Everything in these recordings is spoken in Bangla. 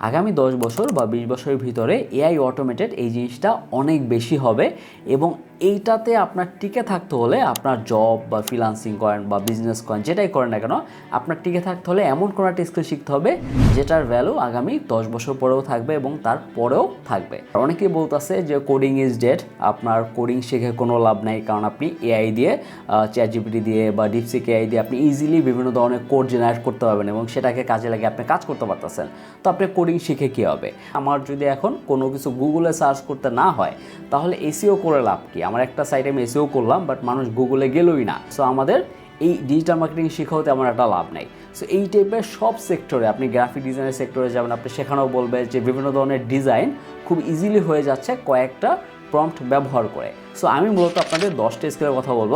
আগামী দশ বছর বা বিশ বছরের ভিতরে এআই অটোমেটেড এই জিনিসটা অনেক বেশি হবে এবং এইটাতে আপনার টিকে থাকতে হলে আপনার জব বা ফ্রিলান্সিং করেন বা বিজনেস করেন, যেটাই করেন না কেন, আপনার টিকে থাকতে হলে এমন কোনো একটা স্কিল শিখতে হবে যেটার ভ্যালু আগামী দশ বছর পরেও থাকবে এবং তার পরেও থাকবে। অনেকেই বলতেছে যে কোডিং ইজ ডেড আপনার কোডিং শিখে কোনো লাভ নাই, কারণ আপনি এআই দিয়ে চ্যাট জিপিটি দিয়ে বা ডিপসিক এআই দিয়ে আপনি ইজিলি বিভিন্ন ধরনের কোড জেনারেট করতে পারবেন এবং সেটাকে কাজে লাগিয়ে আপনি কাজ করতে পারতেছেন। তো আপনি কোডিং শিখে কী হবে? আমার যদি এখন কোনো কিছু গুগলে সার্চ করতে না হয়, তাহলে এসিও করে লাভ কি? আমার একটা সাইটে আমি এসিও করলাম বাট মানুষ গুগলে গেলই না। সো আমাদের এই ডিজিটাল মার্কেটিং শেখাও তেমন একটা লাভ নেই। সো এই টাইপের সব সেক্টরে আপনি গ্রাফিক ডিজাইনের সেক্টরে যাবেন, আপনি সেখানেও বলবে যে বিভিন্ন ধরনের ডিজাইন খুব ইজিলি হয়ে যাচ্ছে কয়েকটা প্রম্পট ব্যবহার করে। সো আমি মূলত আপনাদের দশটা স্কেলের কথা বলব।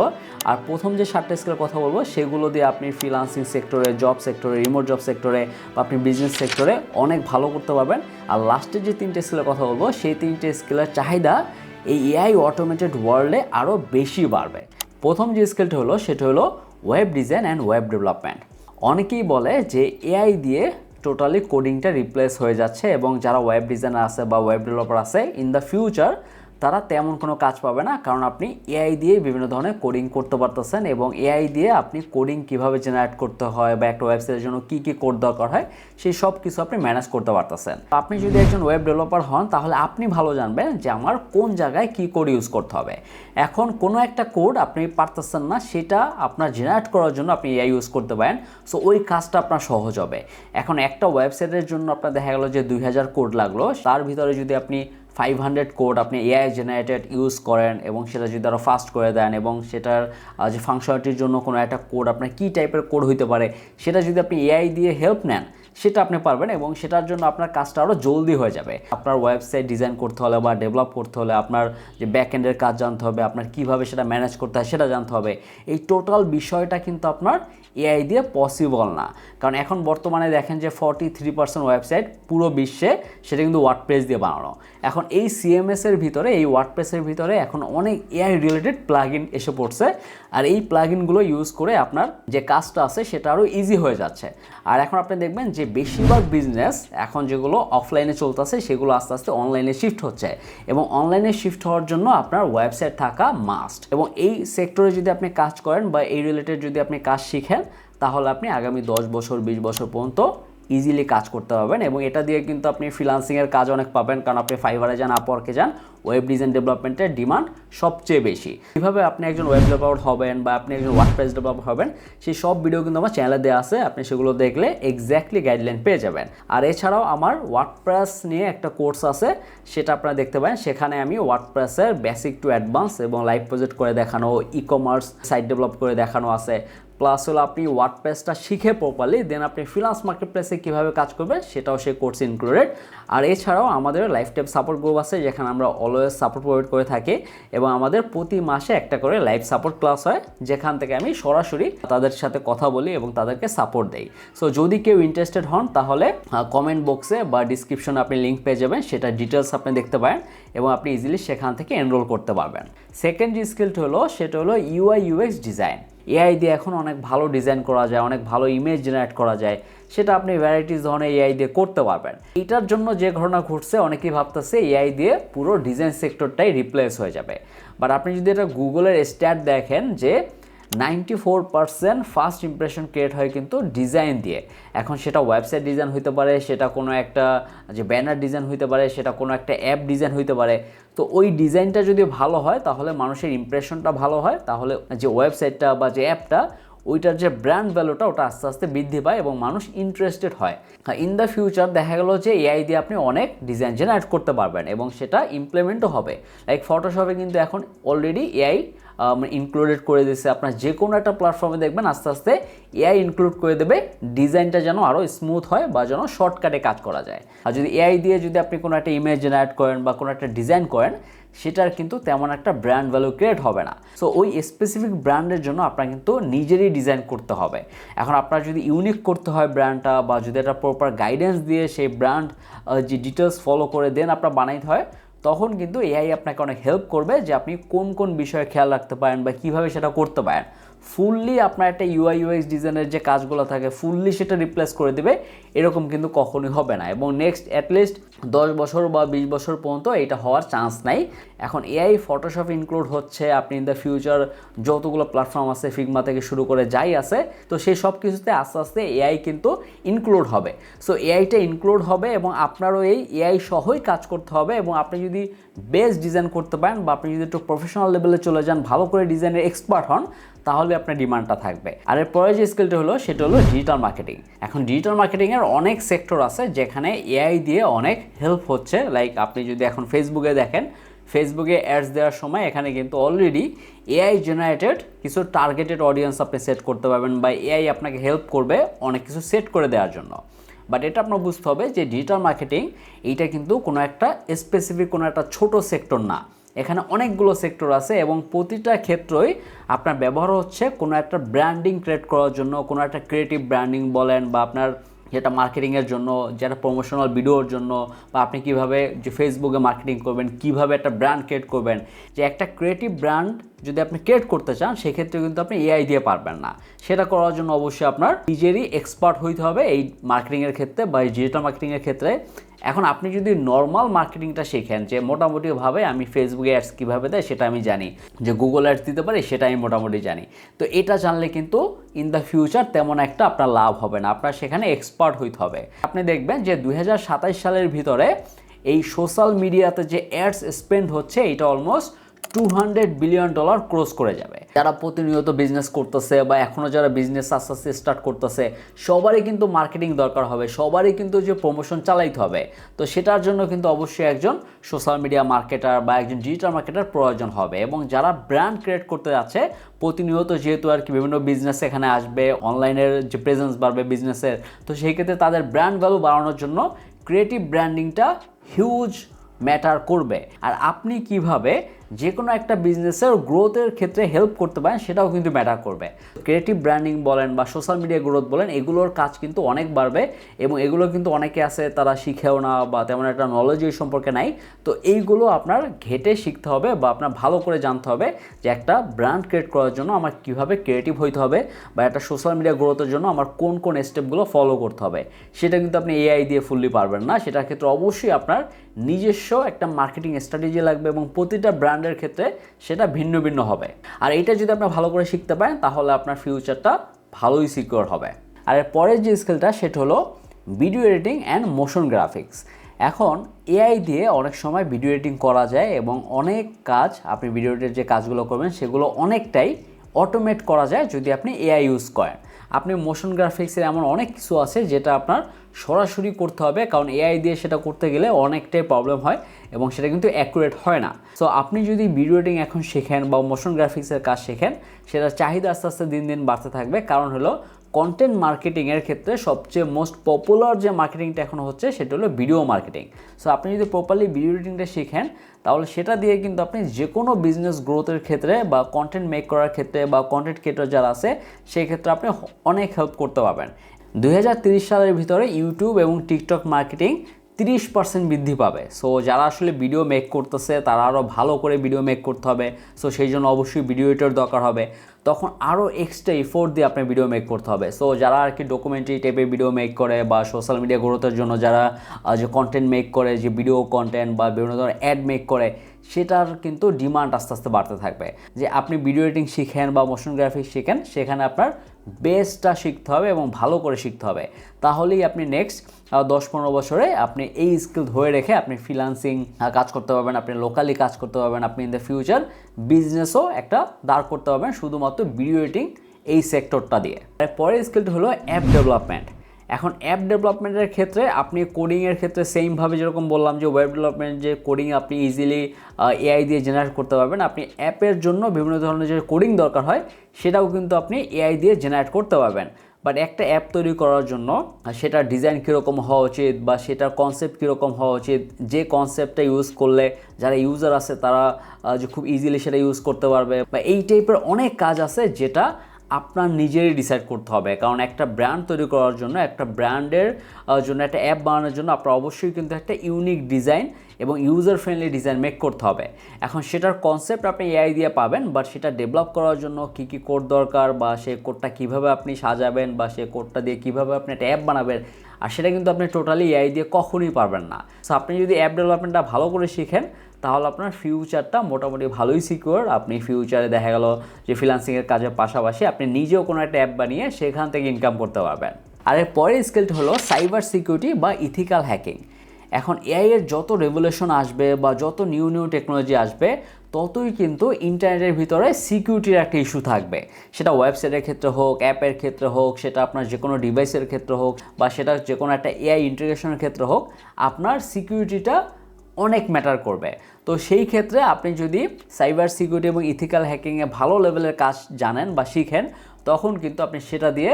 আর প্রথম যে সাতটা স্কেলের কথা বলব, সেগুলো দিয়ে আপনি ফ্রিলান্সিং সেক্টরে জব সেক্টরে রিমোট জব সেক্টরে বা আপনি বিজনেস সেক্টরে অনেক ভালো করতে পারবেন। আর লাস্টের যে তিনটে স্কেলের কথা বলব, সেই তিনটে স্কেলের চাহিদা এই এআই অটোমেটেড ওয়ার্ল্ডে আরও বেশি বাড়বে। প্রথম যে স্কেলটা হলো, সেটা হলো web design and web development অনেকেই বলে যে এআই দিয়ে টোটালি কোডিংটা রিপ্লেস হয়ে যাচ্ছে এবং যারা ওয়েব ডিজাইনার আছে বা ওয়েব ডেভেলপার আছে ইন দ্য ফিউচার তারা তেমন কোনো কাজ পাবে না, কারণ আপনি এআই দিয়ে বিভিন্ন ধরনের কোডিং করতে পারতেছেন এবং এআই দিয়ে আপনি কোডিং কীভাবে জেনারেট করতে হয় বা একটা ওয়েবসাইটের জন্য কী কী কোড দরকার হয়, সেই সব কিছু আপনি ম্যানেজ করতে পারতেছেন। আপনি যদি একজন ওয়েব ডেভেলপার হন, তাহলে আপনি ভালো জানবেন যে আমার কোন জায়গায় কী কোড ইউজ করতে হবে। এখন কোনো একটা কোড আপনি পারতেছেন না, সেটা আপনার জেনারেট করার জন্য আপনি এআই ইউজ করতে পারেন সো ওই কাজটা আপনার সহজ হবে। এখন একটা ওয়েবসাইটের জন্য আপনার দেখা গেলো যে দুই হাজার কোড লাগল, তার ভিতরে যদি আপনি ফাইভ হান্ড্রেড কোড আপনি এআই জেনারেটেড ইউজ করেন এবং সেটা যদি আরও ফাস্ট করে দেন এবং সেটার যে ফাংশনালিটির জন্য কোনো একটা কোড আপনার কী টাইপের কোড হইতে পারে, সেটা যদি আপনি এআই দিয়ে হেল্প নেন সেটা আপনি পারবেন এবং সেটার জন্য আপনার কাজটা আরও জলদি হয়ে যাবে। আপনার ওয়েবসাইট ডিজাইন করতে হলে বা ডেভেলপ করতে হলে আপনার যে ব্যাকএন্ডের কাজ জানতে হবে, আপনার কীভাবে সেটা ম্যানেজ করতে হয় সেটা জানতে হবে। এই টোটাল বিষয়টা কিন্তু আপনার এআই দিয়ে পসিবল না। কারণ এখন বর্তমানে দেখেন যে ফর্টি থ্রি পার্সেন্ট ওয়েবসাইট পুরো বিশ্বে সেটা কিন্তু ওয়ার্ডপ্রেস দিয়ে বানানো। এখন এই সিএমএস এর ভিতরে, এই ওয়ার্ডপ্রেসের ভিতরে এখন অনেক এআই রিলেটেড প্লাগ এসে পড়ছে। আর এই প্লাগ ইউজ করে আপনার যে কাজটা আছে সেটা আরও ইজি হয়ে যাচ্ছে। আর এখন আপনি দেখবেন যে বেশিরভাগ বিজনেস এখন যেগুলো অফলাইনে চলতেছে, সেগুলো আস্তে আস্তে অনলাইনে শিফট হচ্ছে। এবং অনলাইনে শিফট হওয়ার জন্য আপনার ওয়েবসাইট থাকা মাস্ট এবং এই সেক্টরে যদি আপনি কাজ করেন বা এই রিলেটেড যদি আপনি কাজ শিখেন, তাহলে আপনি আগামী দশ বছর, বিশ বছর পর্যন্ত ইজিলি কাজ করতে পারবেন এবং এটা দিয়ে কিন্তু আপনি ফ্রিলান্সিংয়ের কাজ অনেক পাবেন, কারণ আপনি ফাইবারে যান আপওয়ার্কে যান ওয়েব ডিজাইন ডেভেলপমেন্টের ডিমান্ড সবচেয়ে বেশি। কীভাবে আপনি একজন ওয়েব ডেভেলপার হবেন বা আপনি একজন ওয়ার্ডপ্রেস ডেভেলপার হবেন, সেই সব ভিডিও কিন্তু আমার চ্যানেলে দেওয়া আছে, আপনি সেগুলো দেখলে এক্স্যাক্টলি গাইডলাইন পেয়ে যাবেন। আর এছাড়াও আমার ওয়ার্ডপ্রেস নিয়ে একটা কোর্স আছে, সেটা আপনারা দেখতে পারেন, সেখানে আমি ওয়ার্ডপ্রেসের বেসিক টু অ্যাডভান্স এবং লাইভ প্রজেক্ট করে দেখানো ই কমার্স সাইট ডেভেলপ করে দেখানো আছে প্লাস হলো আপনি ওয়ার্ড ওয়ার্ডপ্রেসটা শিখে প্রপারলি দেন আপনি ফ্রিলান্স মার্কেট প্লেসে কীভাবে কাজ করবেন সেটাও সেই কোর্স ইনক্লুডেড আর এছাড়াও আমাদের লাইফ টাইম সাপোর্ট গ্রুপ আছে যেখানে আমরা অলওয়েজ সাপোর্ট প্রোভাইড করে থাকি এবং আমাদের প্রতি মাসে একটা করে লাইভ সাপোর্ট ক্লাস হয়, যেখান থেকে আমি সরাসরি তাদের সাথে কথা বলি এবং তাদেরকে সাপোর্ট দেই। সো যদি কেউ ইন্টারেস্টেড হন, তাহলে কমেন্ট বক্সে বা ডিসক্রিপশনে আপনি লিঙ্ক পেয়ে যাবেন, সেটা ডিটেলস আপনি দেখতে পারেন এবং আপনি ইজিলি সেখান থেকে এনরোল করতে পারবেন। সেকেন্ড যে স্কিলটা হলো, সেটা হলো ইউআই ইউএক্স ডিজাইন এআই দিয়ে এখন অনেক ভালো ডিজাইন করা যায়, অনেক ভালো ইমেজ জেনারেট করা যায়, সেটা আপনি ভ্যারাইটিস ধরনের এআই দিয়ে করতে পারবেন। এটার জন্য যে ঘটনা ঘটছে, অনেকেই ভাবতেছে এআই দিয়ে পুরো ডিজাইন সেক্টরটাই রিপ্লেস হয়ে যাবে। বাট আপনি যদি এটা গুগলের স্ট্যাট দেখেন যে ninety four percent first impression create হয় কিন্তু ডিজাইন দিয়ে। এখন সেটা ওয়েবসাইট ডিজাইন হইতে পারে, সেটা কোনো একটা, যে ব্যানার ডিজাইন হইতে পারে, সেটা কোনো একটা অ্যাপ ডিজাইন হইতে পারে। তো ওই ডিজাইনটা যদি ভালো হয়, তাহলে মানুষের ইমপ্রেশনটা ভালো হয়, তাহলে যে ওয়েবসাইটটা বা যে অ্যাপটা, ওইটার যে ব্র্যান্ড ভ্যালুটা ওটা আস্তে আস্তে বৃদ্ধি পায় এবং মানুষ ইন্টারেস্টেড হয়। ইন দ্য ফিউচার দেখা গেলো যে এআই দিয়ে আপনি অনেক ডিজাইন জেনারেট করতে পারবেন এবং সেটা ইমপ্লিমেন্টও হবে। লাইক ফটোশপে কিন্তু এখন অলরেডি এআই ইনক্লুডেড করে দিয়েছে। আপনার যে কোনো একটা প্ল্যাটফর্মে দেখবেন, আস্তে আস্তে এআই ইনক্লুড করে দেবে। ডিজাইনটা যেন আরও স্মুথ হয় বা যেন শর্টকাটে কাজ করা যায়। আর যদি এআই দিয়ে যদি আপনি কোনো একটা ইমেজ জেনারেট করেন বা কোনো একটা ডিজাইন করেন, সেটার কিন্তু তেমন একটা ব্র্যান্ড ভ্যালু ক্রিয়েট হবে না। সো ওই স্পেসিফিক ব্র্যান্ডের জন্য আপনার কিন্তু নিজেরই ডিজাইন করতে হবে। এখন আপনার যদি ইউনিক করতে হয় ব্র্যান্ডটা বা যদি একটা প্রপার গাইডেন্স দিয়ে সেই ব্র্যান্ড যে ডিটেলস ফলো করে দেন আপনার বানাইতে হয় তখন কিন্তু এআই আপনাকে অনেক হেল্প করবে যে আপনি কোন কোন বিষয়ে খেয়াল রাখতে পারেন বা কীভাবে সেটা করতে পারেন। ফুললি আপনার একটা ইউআই ইউএক্স ডিজাইনের যে কাজগুলো থাকে ফুললি সেটা রিপ্লেস করে দেবে। এরকম কিন্তু কখনোই হবে না। এবং নেক্সট অ্যাটলিস্ট দশ বছর বা বিশ বছর পর্যন্ত এটা হওয়ার চান্স নাই। এখন এআই ফটোশপ ইনক্লুড হচ্ছে, আপনি ইন দ্য ফিউচার যতগুলো প্ল্যাটফর্ম আছে ফিগমা থেকে শুরু করে যাই আছে, তো সেই সব কিছুতে আস্তে আস্তে এআই কিন্তু ইনক্লুড হবে। সো এআইটা ইনক্লুড হবে এবং আপনারও এই এআই সহই কাজ করতে হবে এবং আপনি যদি বেস্ট ডিজাইন করতে পারেন বা আপনি যদি একটু প্রফেশনাল লেভেলে চলে যান, ভালো করে ডিজাইনের এক্সপার্ট হন, তাহলে আপনার ডিমান্ডটা থাকবে। আর এর পরে যে স্কিলটা হলো, সেটা হলো ডিজিটাল মার্কেটিং এখন ডিজিটাল মার্কেটিংয়ের অনেক সেক্টর আছে যেখানে এআই দিয়ে অনেক হেল্প হচ্ছে। লাইক আপনি যদি এখন ফেসবুকে দেখেন ফেসবুকে অ্যাডস দেওয়ার সময় এখানে কিন্তু অলরেডি এআই জেনারেটেড কিছু টার্গেটেড অডিয়েন্স আপনি সেট করতে পারবেন বা এআই আপনাকে হেল্প করবে অনেক কিছু সেট করে দেওয়ার জন্য। বাট এটা আপনার বুঝতে হবে যে ডিজিটাল মার্কেটিং এইটা কিন্তু কোনো একটা স্পেসিফিক কোনো একটা ছোট সেক্টর না। এখানে অনেকগুলো সেক্টর আছে এবং প্রতিটা ক্ষেত্রই আপনার ব্যবহার হচ্ছে কোনো একটা ব্র্যান্ডিং ক্রিয়েট করার জন্য, কোনো একটা ক্রিয়েটিভ ব্র্যান্ডিং বলেন বা আপনার যেটা মার্কেটিংয়ের জন্য, যেটা প্রমোশনাল ভিডিওর জন্য, বা আপনি কীভাবে যে ফেসবুকে মার্কেটিং করবেন, কীভাবে একটা ব্র্যান্ড ক্রিয়েট করবেন, যে একটা ক্রিয়েটিভ ব্র্যান্ড যদি আপনি ক্রিয়েট করতে চান, সেক্ষেত্রে কিন্তু আপনি এআই দিয়ে পারবেন না। সেটা করার জন্য অবশ্যই আপনার নিজেরই এক্সপার্ট হইতে হবে এই মার্কেটিংয়ের ক্ষেত্রে বা এই ডিজিটাল মার্কেটিংয়ের ক্ষেত্রে। এখন আপনি যদি নর্মাল মার্কেটিংটা শেখেন যে মোটামুটিভাবে আমি ফেসবুকে অ্যাডস কীভাবে দেয় সেটা আমি জানি, যে গুগল অ্যাডস দিতে পারি সেটা আমি মোটামুটি জানি। তো এটা জানলে কিন্তু ইন দ্য ফিউচার তেমন একটা আপনার লাভ হবে না, আপনার সেখানে এক্সপার্ট হইতে হবে। আপনি দেখবেন যে দুই সালের ভিতরে এই সোশ্যাল মিডিয়াতে যে অ্যাডস স্পেন্ড হচ্ছে, এটা almost two hundred billion dollar cross করে যাবে। যারা প্রতিনিয়ত বিজনেস করতেছে বা এখনও যারা বিজনেস আস্তে আস্তে স্টার্ট করতেছে, সবারই কিন্তু মার্কেটিং দরকার হবে, সবারই কিন্তু যে প্রমোশন চালাইতে হবে। তো সেটার জন্য কিন্তু অবশ্যই একজন সোশ্যাল মিডিয়া মার্কেটার বা একজন ডিজিটাল মার্কেটার প্রয়োজন হবে এবং যারা ব্র্যান্ড ক্রিয়েট করতে যাচ্ছে, প্রতিনিয়ত যেহেতু আর কি বিভিন্ন বিজনেস এখানে আসবে অনলাইনের যে প্রেজেন্স বাড়বে বিজনেসের তো সেই ক্ষেত্রে তাদের ব্র্যান্ড ভ্যালু বাড়ানোর জন্য ক্রিয়েটিভ ব্র্যান্ডিংটা হিউজ ম্যাটার করবে। আর আপনি কীভাবে যে কোনো একটা বিজনেসের গ্রোথের ক্ষেত্রে হেল্প করতে পারেন, সেটাও কিন্তু ম্যাটার করবে। ক্রিয়েটিভ ব্র্যান্ডিং বলেন বা সোশ্যাল মিডিয়া গ্রোথ বলেন, এগুলোর কাজ কিন্তু অনেক বাড়বে এবং এগুলো কিন্তু অনেকে আছে তারা শিখেও না বা তেমন একটা নলেজ এই সম্পর্কে নাই। তো এইগুলো আপনার ঘেটে শিখতে হবে বা আপনার ভালো করে জানতে হবে যে একটা ব্র্যান্ড ক্রিয়েট করার জন্য আমার কীভাবে ক্রিয়েটিভ হইতে হবে বা একটা সোশ্যাল মিডিয়া গ্রোথের জন্য আমার কোন কোন স্টেপগুলো ফলো করতে হবে। সেটা কিন্তু আপনি এআই দিয়ে ফুললি পারবেন না। সেটার ক্ষেত্রে অবশ্যই আপনার নিজস্ব একটা মার্কেটিং স্ট্র্যাটেজি লাগবে এবং প্রতিটা ব্র্যান্ডের ক্ষেত্রে সেটা ভিন্ন ভিন্ন হবে। আর এটা যদি আপনি ভালো করে শিখতে পারেন, তাহলে আপনার ফিউচারটা ভালোই সিকিওর হবে। আর এর পরের যে স্কিলটা সেটা হলো video editing and motion graphics এখন এআই দিয়ে অনেক সময় ভিডিও এডিটিং করা যায় এবং অনেক কাজ, আপনি ভিডিও এডিটের যে কাজগুলো করবেন, সেগুলো অনেকটাই অটোমেট করা যায় যদি আপনি এআই ইউজ করেন। আপনি মোশন গ্রাফিক্সের এমন অনেক কিছু আছে যেটা আপনার সরাসরি করতে হবে, কারণ এআই দিয়ে সেটা করতে গেলে অনেকটাই প্রবলেম হয় এবং সেটা কিন্তু অ্যাকুরেট হয় না। সো আপনি যদি ভিডিও এডিটিং এখন শেখেন বা মোশন গ্রাফিক্সের কাজ শেখেন, সেটা চাহিদা আস্তে আস্তে দিন দিন বাড়তে থাকবে। কারণ হলো কন্টেন্ট মার্কেটিংয়ের ক্ষেত্রে সবচেয়ে মোস্ট পপুলার যে মার্কেটিংটা এখন হচ্ছে, সেটা হলো ভিডিও মার্কেটিং সো আপনি যদি প্রপারলি ভিডিও এডিটিংটা শিখেন, তাহলে সেটা দিয়ে কিন্তু আপনি যে কোনো বিজনেস গ্রোথের ক্ষেত্রে বা কন্টেন্ট মেক করার ক্ষেত্রে বা কন্টেন্ট ক্রিয়েটর যারা আছে সেই ক্ষেত্রে আপনি অনেক হেল্প করতে পারবেন। দুই সালের ভিতরে ইউটিউব এবং টিকটক মার্কেটিং তিরিশ পার্সেন্ট বৃদ্ধি পাবে। সো, যারা আসলে ভিডিও মেক করতেছে, তারা আরও ভালো করে ভিডিও মেক করতে হবে। সো, সেই জন্য অবশ্যই ভিডিও এডিটর দরকার হবে। তখন আরও এক্সট্রা এফোর্ট দিয়ে আপনি ভিডিও মেক করতে হবে। সো, যারা আর কি ডকুমেন্টারি টাইপের ভিডিও মেক করে বা সোশ্যাল মিডিয়া গ্রোথের জন্য যারা যে কন্টেন্ট মেক করে, যে ভিডিও কন্টেন্ট বা বিভিন্ন ধরনের অ্যাড মেক করে সেটার কিন্তু ডিমান্ড আস্তে আস্তে বাড়তে থাকবে। যে আপনি ভিডিও এডিটিং শিখেন বা মোশন গ্রাফিক্স শিখেন, সেখানে আপনার বেসটা শিখতে হবে এবং ভালো করে শিখতে হবে। তাহলেই আপনি নেক্সট দশ পনেরো বছরে আপনি এই স্কিল ধরে রেখে আপনি ফ্রিলান্সিং কাজ করতে পারবেন, আপনি লোকালি কাজ করতে পারবেন, আপনি ইন দ্য ফিউচার বিজনেসও একটা দাঁড় করতে পারবেন, শুধুমাত্র ভিডিও এডিটিং এই সেক্টরটা দিয়ে। পরের স্কিলটা হলো অ্যাপ ডেভেলপমেন্ট এখন অ্যাপ ডেভেলপমেন্টের ক্ষেত্রে আপনি কোডিংয়ের ক্ষেত্রে সেমভাবে যেরকম বললাম যে ওয়েব ডেভেলপমেন্ট যে কোডিং আপনি ইজিলি এআই দিয়ে জেনারেট করতে পারবেন। আপনি অ্যাপের জন্য বিভিন্ন ধরনের যে কোডিং দরকার হয়, সেটাও কিন্তু আপনি এআই দিয়ে জেনারেট করতে পারবেন। বাট একটা অ্যাপ তৈরি করার জন্য সেটার ডিজাইন কীরকম হওয়া উচিত বা সেটার কনসেপ্ট কীরকম হওয়া উচিত, যে কনসেপ্টটা ইউজ করলে যারা ইউজার আছে তারা যে খুব ইজিলি সেটা ইউজ করতে পারবে বা এই টাইপের অনেক কাজ আছে যেটা আপনার নিজেরই ডিসাইড করতে হবে। কারণ একটা ব্র্যান্ড তৈরি করার জন্য, একটা ব্র্যান্ডের জন্য, একটা অ্যাপ বানানোর জন্য আপনার অবশ্যই কিন্তু একটা ইউনিক ডিজাইন এবং ইউজার ফ্রেন্ডলি ডিজাইন মেক করতে হবে। এখন সেটার কনসেপ্ট আপনি এআই দিয়ে পাবেন বাট সেটা ডেভেলপ করার জন্য কী কী কোড দরকার বা সে কোডটা কীভাবে আপনি সাজাবেন বা সে কোডটা দিয়ে কীভাবে আপনি একটা অ্যাপ বানাবেন, আর সেটা কিন্তু আপনি টোটালি এআই দিয়ে কখনোই পারবেন না। সো আপনি যদি অ্যাপ ডেভেলপমেন্টটা ভালো করে শিখেন, তাহলে আপনার ফিউচারটা মোটামুটি ভালোই সিকিউর আপনি ফিউচারে দেখা গেল যে ফ্রিলান্সিংয়ের কাজের পাশাপাশি আপনি নিজেও কোনো একটা অ্যাপ বানিয়ে সেখান থেকে ইনকাম করতে পারবেন। আর এর পরের স্কিলটা হলো সাইবার সিকিউরিটি বা ইথিক্যাল হ্যাকিং এখন এআই এর যত রেভলিউশন আসবে বা যত নিউ নিউ টেকনোলজি আসবে, ততই কিন্তু ইন্টারনেটের ভিতরে সিকিউরিটির একটা ইস্যু থাকবে। সেটা ওয়েবসাইটের ক্ষেত্রে হোক অ্যাপের ক্ষেত্রে হোক, সেটা আপনার যে কোনো ডিভাইসের ক্ষেত্রে হোক, বা সেটা যে কোনো একটা এআই ইন্টিগ্রেশনের ক্ষেত্রে হোক, আপনার সিকিউরিটিটা অনেক ম্যাটার করবে। তো সেই ক্ষেত্রে আপনি যদি সাইবার সিকিউরিটি এবং ইথিক্যাল হ্যাকিংয়ে ভালো লেভেলের কাজ জানেন বা শিখেন, তখন কিন্তু আপনি সেটা দিয়ে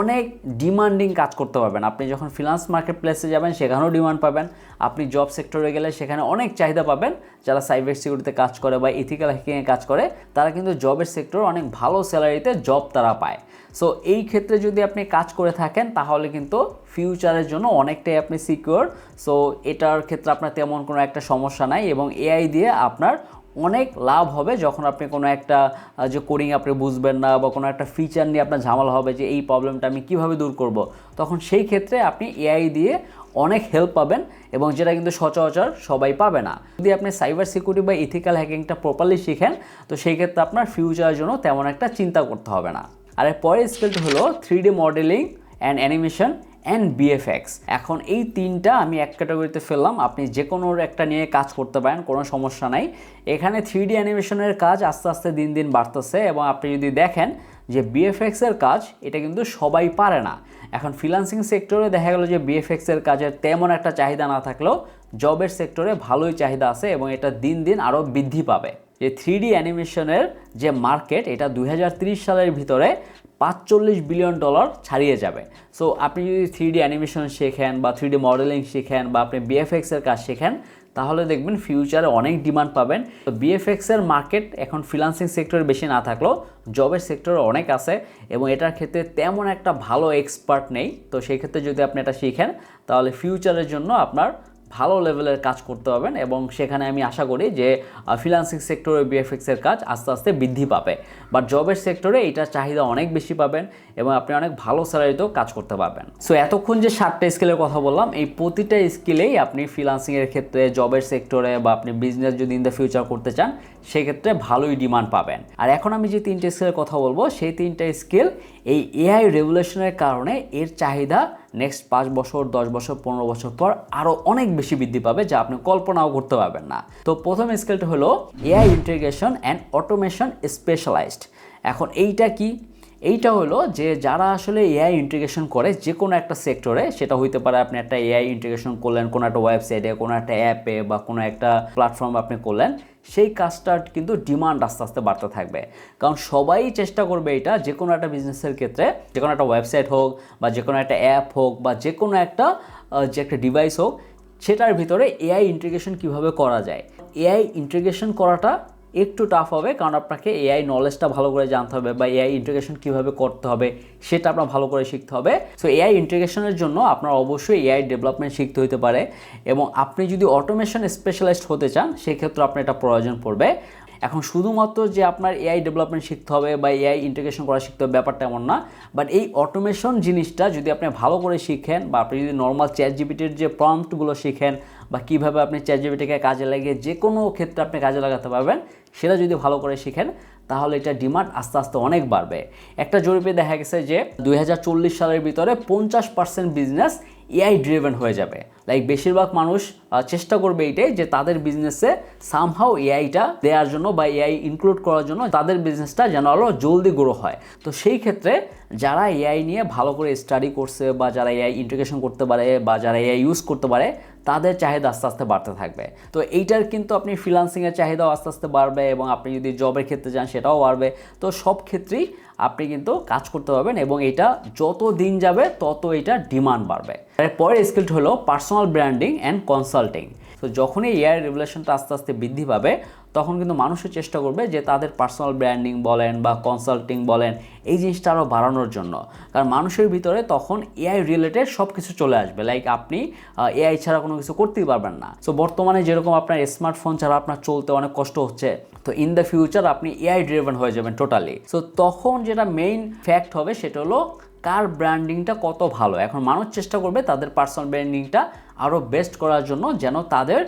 অনেক ডিমান্ডিং কাজ করতে পারবেন। আপনি যখন ফিনান্স মার্কেট প্লেসে যাবেন, সেখানেও ডিমান্ড পাবেন। আপনি জব সেক্টরে গেলে সেখানে অনেক চাহিদা পাবেন। যারা সাইবার সিকিউরিটিতে কাজ করে বা ইথিক্যাল হ্যাকিংয়ে কাজ করে, তারা কিন্তু জবের সেক্টর অনেক ভালো স্যালারিতে জব তারা পায়। সো এই ক্ষেত্রে যদি আপনি কাজ করে থাকেন, তাহলে কিন্তু ফিউচারের জন্য অনেকটাই আপনি সিকিউর সো এটার ক্ষেত্রে আপনার তেমন কোনো একটা সমস্যা নাই এবং এআই দিয়ে আপনার অনেক লাভ হবে যখন আপনি কোনো একটা যে কোডিং আপনি বুঝবেন না বা কোনো একটা ফিচার নিয়ে আপনার ঝামেলা হবে যে এই প্রবলেমটা আমি কীভাবে দূর করব, তখন সেই ক্ষেত্রে আপনি এআই দিয়ে অনেক হেল্প পাবেন এবং যেটা কিন্তু সচরাচর সবাই পাবে না। যদি আপনি সাইবার সিকিউরিটি বা ইথিক্যাল হ্যাকিংটা প্রপারলি শিখেন, তো সেই ক্ষেত্রে আপনার ফিউচারের জন্য তেমন একটা চিন্তা করতে হবে না। আর এর পরের স্কিলটা হলো three D modelling and animation and VFX এখন এই তিনটা আমি এক ক্যাটাগরিতে ফেললাম। আপনি যে কোনো একটা নিয়ে কাজ করতে পারেন, কোনো সমস্যা নাই। এখানে থ্রি ডি অ্যানিমেশনের কাজ আস্তে আস্তে দিন দিন বাড়তেছে এবং আপনি যদি দেখেন যে বিএফএক্সের কাজ, এটা কিন্তু সবাই পারে না। এখন ফ্রিলান্সিং সেক্টরে দেখা গেল যে বিএফএক্সের কাজের তেমন একটা চাহিদা না থাকলেও জবের সেক্টরে ভালোই চাহিদা আছে এবং এটা দিন দিন আরও বৃদ্ধি পাবে। যে থ্রি ডি অ্যানিমেশনের যে মার্কেট এটা দুই সালের ভিতরে পাঁচচল্লিশ বিলিয়ন ডলার ছাড়িয়ে যাবে। সো আপনি যদি থ্রি ডি অ্যানিমেশন শেখেন বা থ্রি ডি মডেলিং শেখেন বা আপনি বিএফএক্সের কাজ শেখেন, তাহলে দেখবেন ফিউচারে অনেক ডিমান্ড পাবেন। তো বিএফএক্সের মার্কেট এখন ফ্রিলান্সিং সেক্টরে বেশি না থাকলেও জবের সেক্টরে অনেক আছে এবং এটার ক্ষেত্রে তেমন একটা ভালো এক্সপার্ট নেই। তো সেই ক্ষেত্রে যদি আপনি এটা শিখেন, তাহলে ফিউচারের জন্য আপনার ভালো লেভেলের কাজ করতে পারবেন এবং সেখানে আমি আশা করি যে ফ্রিলান্সিং সেক্টরে বিএফএক্সের কাজ আস্তে আস্তে বৃদ্ধি পাবে। বাট জবের সেক্টরে এটার চাহিদা অনেক বেশি পাবেন এবং আপনি অনেক ভালো স্যালারিতেও কাজ করতে পারবেন। সো এতক্ষণ যে সাতটা স্কিলের কথা বললাম, এই প্রতিটা স্কিলেই আপনি ফ্রিলান্সিংয়ের ক্ষেত্রে জবের সেক্টরে বা আপনি বিজনেস যদি ইন দ্য ফিউচার করতে চান সেক্ষেত্রে ভালোই ডিমান্ড পাবেন। আর এখন আমি যে তিনটে স্কিলের কথা বলব, সেই তিনটে স্কিল এই এআই রেভুলেশনের কারণে এর চাহিদা নেক্সট পাঁচ বছর, দশ বছর, পনেরো বছর পর আরও অনেক বেশি বৃদ্ধি পাবে যা আপনি কল্পনাও করতে পারবেন না। তো প্রথম স্কিলটা হলো AI integration and automation specialised এখন এইটা কি? এইটা হলো যে যারা আসলে এআই ইন্টিগ্রেশন করে যে কোনো একটা সেক্টরে সেটা হইতে পারে আপনি একটা এআই ইন্টিগ্রেশন করলেন, কোনো একটা ওয়েবসাইটে কোনো একটা অ্যাপে বা কোনো একটা প্ল্যাটফর্মে আপনি করলেন, সেই কাজটার কিন্তু ডিমান্ড আস্তে আস্তে বাড়তে থাকবে। কারণ সবাই চেষ্টা করবে এটা যে কোনো একটা বিজনেসের ক্ষেত্রে যে কোনো একটা ওয়েবসাইট হোক বা যে কোনো একটা অ্যাপ হোক বা যে কোনো একটা যে একটা ডিভাইস হোক, সেটার ভিতরে এআই ইন্টিগ্রেশন কীভাবে করা যায়? এআই ইন্টিগ্রেশন করাটা একটু টাফ হবে, কারণ আপনাকে এআই নলেজটা ভালো করে জানতে হবে বা এআই ইন্টিগ্রেশন কীভাবে করতে হবে, সেটা আপনার ভালো করে শিখতে হবে। সো এআই ইন্টিগ্রেশনের জন্য আপনার অবশ্যই এআই ডেভেলপমেন্ট শিখতে হতে পারে এবং আপনি যদি অটোমেশন স্পেশালিস্ট হতে চান, সেক্ষেত্রে আপনার এটা প্রয়োজন পড়বে। এখন শুধুমাত্র যে আপনার এআই ডেভেলপমেন্ট শিখতে হবে বা এআই ইন্টিগ্রেশন করা শিখতে হবে, ব্যাপারটা এমন না। বাট এই অটোমেশন জিনিসটা যদি আপনি ভালো করে শিখেন বা আপনি যদি নর্মাল চ্যাট জিপিটির যে প্রম্পটগুলো শিখেন বা কীভাবে আপনি চ্যাট জিপিটিকে কাজে লাগিয়ে যে কোনো ক্ষেত্রে আপনি কাজে লাগাতে পারবেন, সেটা যদি ভালো করে শিখেন, তাহলে এটা ডিমান্ড আস্তে আস্তে অনেক বাড়বে। একটা জরিপে দেখা গেছে যে দুই হাজার চল্লিশ সালের ভিতরে পঞ্চাশ পার্সেন্ট বিজনেস এআই ড্রিভেন হয়ে যাবে। লাইক বেশিরভাগ মানুষ চেষ্টা করবে এইটাই যে তাদের বিজনেসে সামহাও এআইটা দেওয়ার জন্য বা এআই ইনক্লুড করার জন্য তাদের বিজনেসটা যেন আরও জলদি গ্রো হয়। তো সেই ক্ষেত্রে যারা এআই নিয়ে ভালো করে স্টাডি করছে বা যারা এআই ইন্টিগ্রেশন করতে পারে বা যারা এআই ইউজ করতে পারে, তাদের চাহিদা আস্তে আস্তে বাড়তে থাকবে। তো এইটার কিন্তু আপনি ফ্রিলান্সিংয়ের চাহিদাও আস্তে আস্তে বাড়বে এবং আপনি যদি জবের ক্ষেত্রে যান সেটাও বাড়বে। তো সব ক্ষেত্রেই আপনি কিন্তু কাজ করতে পারবেন এবং এটা যত দিন যাবে তত এটা ডিমান্ড বাড়বে। এরপরের স্কিলটা হলো পার্সোনাল ব্র্যান্ডিং অ্যান্ড কনসাল্টিং তো যখনই এআই রেগুলেশনটা আস্তে আস্তে বৃদ্ধি পাবে তখন কিন্তু মানুষের চেষ্টা করবে যে তাদের পার্সোনাল ব্র্যান্ডিং বলেন বা কনসাল্টিং বলেন, এই জিনিসটা আরও বাড়ানোর জন্য। কারণ মানুষের ভিতরে তখন এআই রিলেটেড সব কিছু চলে আসবে। লাইক আপনি এআই ছাড়া কোনো কিছু করতেই পারবেন না। সো বর্তমানে যেরকম আপনার স্মার্টফোন ছাড়া আপনার চলতে অনেক কষ্ট হচ্ছে, তো ইন দ্য ফিউচার আপনি এআই ড্রিভেন হয়ে যাবেন টোটালি সো তখন যেটা মেইন ফ্যাক্ট হবে সেটা হলো কার ব্র্যান্ডিংটা কত ভালো। এখন মানুষ চেষ্টা করবে তাদের পার্সোনাল ব্র্যান্ডিংটা আরও বেস্ট করার জন্য যেন তাদের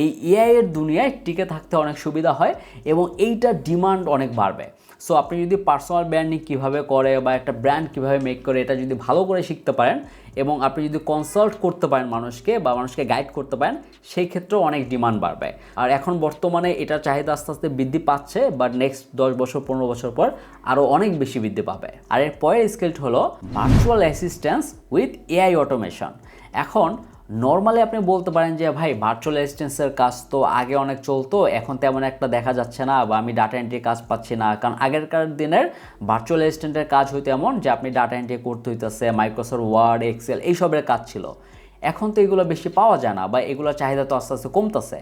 এই এআই এর দুনিয়ায় টিকে থাকতে অনেক সুবিধা হয় এবং এইটার ডিমান্ড অনেক বাড়বে। সো আপনি যদি পার্সোনাল ব্র্যান্ডিং কীভাবে করে বা একটা ব্র্যান্ড কীভাবে মেক করে, এটা যদি ভালো করে শিখতে পারেন এবং আপনি যদি কনসাল্ট করতে পারেন মানুষকে বা মানুষকে গাইড করতে পারেন, সেই ক্ষেত্রেও অনেক ডিমান্ড বাড়বে। আর এখন বর্তমানে এটা চাহিদা আস্তে আস্তে বৃদ্ধি পাচ্ছে বাট নেক্সট দশ বছর, পনেরো বছর পর আরও অনেক বেশি বৃদ্ধি পাবে। আর এর পরের স্কিলটা হলো virtual assistance with AI automation এখন নর্মালি আপনি বলতে পারেন যে, ভাই ভার্চুয়াল অ্যাসিস্ট্যান্সের কাজ তো আগে অনেক চলতো, এখন তেমন একটা দেখা যাচ্ছে না বা আমি ডাটা এন্ট্রি কাজ পাচ্ছি না। কারণ আগেরকার দিনের ভার্চুয়াল অ্যাসিস্ট্যান্টের কাজ হইতো এমন যে, আপনি ডাটা এন্ট্রি করতে হইতেছে মাইক্রোসফট ওয়ার্ড এক্সেল এইসবের কাজ ছিল। এখন তো এগুলো বেশি পাওয়া যায় না বা এগুলোর চাহিদা তো আস্তে আস্তে কমতেছে।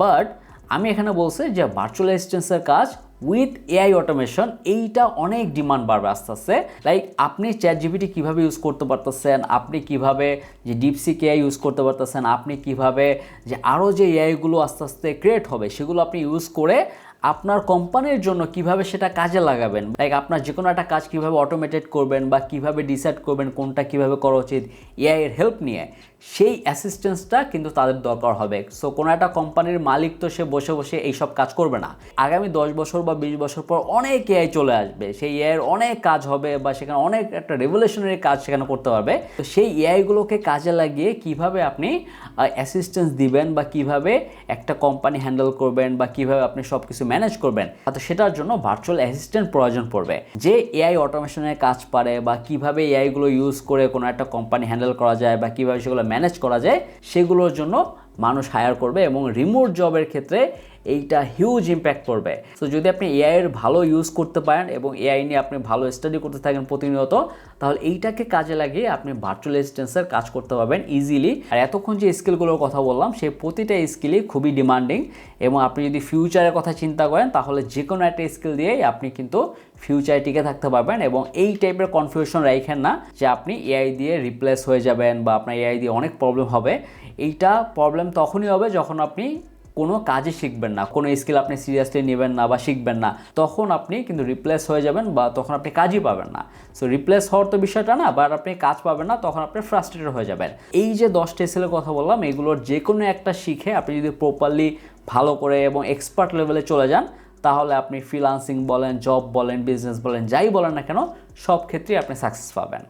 বাট আমি এখানে বলছি যে ভার্চুয়াল অ্যাসিস্ট্যান্সের কাজ উইথ এআই অটোমেশন এইটা অনেক ডিমান্ড বাড়বে আস্তে আস্তে। লাইক আপনি চ্যাট জিপিটি কীভাবে ইউজ করতে পারতেছেন? আপনি কীভাবে যে ডিপসিক এআই ইউজ করতে পারতেছেন? আপনি কীভাবে যে আরও যে এআইগুলো আস্তে আস্তে ক্রিয়েট হবে, সেগুলো আপনি ইউজ করে আপনার কোম্পানির জন্য কীভাবে সেটা কাজে লাগাবেন? লাইক আপনার যে কোনো একটা কাজ কীভাবে অটোমেটেড করবেন বা কীভাবে ডিসাইড করবেন কোনটা কীভাবে করা উচিত এআই এর হেল্প নিয়ে, সেই অ্যাসিস্ট্যান্সটা কিন্তু তাদের দরকার হবে। সো কোনো একটা কোম্পানির মালিক তো সে বসে বসে এইসব কাজ করবে না। আগামী দশ বছর বা বিশ বছর পর অনেক এআই চলে আসবে। সেই এআইয়ের অনেক কাজ হবে বা সেখানে অনেক একটা রেভলিউশনারি কাজ সেখানে করতে পারবে। তো সেই এআইগুলোকে কাজে লাগিয়ে কীভাবে আপনি অ্যাসিস্ট্যান্স দিবেন বা কীভাবে একটা কোম্পানি হ্যান্ডেল করবেন বা কীভাবে আপনি সব কিছু ম্যানেজ করবেন তো সেটার জন্য ভার্চুয়াল অ্যাসিস্ট্যান্ট প্রয়োজন পড়বে। যে এআই অটোমেশনের কাজ পারে বা কীভাবে এআইগুলো ইউজ করে কোনো একটা কোম্পানি হ্যান্ডেল করা যায় বা কীভাবে সেগুলো ম্যানেজ করা যায়, সেগুলোর জন্য মানুষ হায়ার করবে এবং রিমোট জবের ক্ষেত্রে এইটা হিউজ ইম্প্যাক্ট করবে সো যদি আপনি এআই এর ভালো ইউজ করতে পারেন এবং এআই নিয়ে আপনি ভালো স্টাডি করতে থাকেন প্রতিনিয়ত, তাহলে এইটাকে কাজে লাগিয়ে আপনি ভার্চুয়াল অ্যাসিস্ট্যান্সের কাজ করতে পারবেন ইজিলি আর এতক্ষণ যে স্কিলগুলোর কথা বললাম, সেই প্রতিটা স্কিলই খুবই ডিমান্ডিং এবং আপনি যদি ফিউচারের কথা চিন্তা করেন, তাহলে যে কোনো একটা স্কিল দিয়েই আপনি কিন্তু ফিউচারে টিকে থাকতে পারবেন এবং এই টাইপের কনফিউশন রাখেন না যে আপনি এআই দিয়ে রিপ্লেস হয়ে যাবেন বা আপনার এআই দিয়ে অনেক প্রবলেম হবে। এইটা প্রবলেম তখনই হবে যখন আপনি কোনো কাজই শিখবেন না, কোনো স্কিল আপনি সিরিয়াসলি নেবেন না বা শিখবেন না, তখন আপনি কিন্তু রিপ্লেস হয়ে যাবেন বা তখন আপনি কাজই পাবেন না। সো রিপ্লেস হওয়ার তো বিষয়টা না বাট আপনি কাজ পাবেন না, তখন আপনি ফ্রাস্ট্রেটেড হয়ে যাবেন। এই যে দশটা স্কিলের কথা বললাম, এগুলোর যে কোনো একটা শিখে আপনি যদি প্রপারলি ভালো করে এবং এক্সপার্ট লেভেলে চলে যান, তাহলে আপনি ফ্রিলান্সিং বলেন জব বলেন বিজনেস বলেন, যাই বলেন না কেন, সব ক্ষেত্রেই আপনি সাকসেস পাবেন।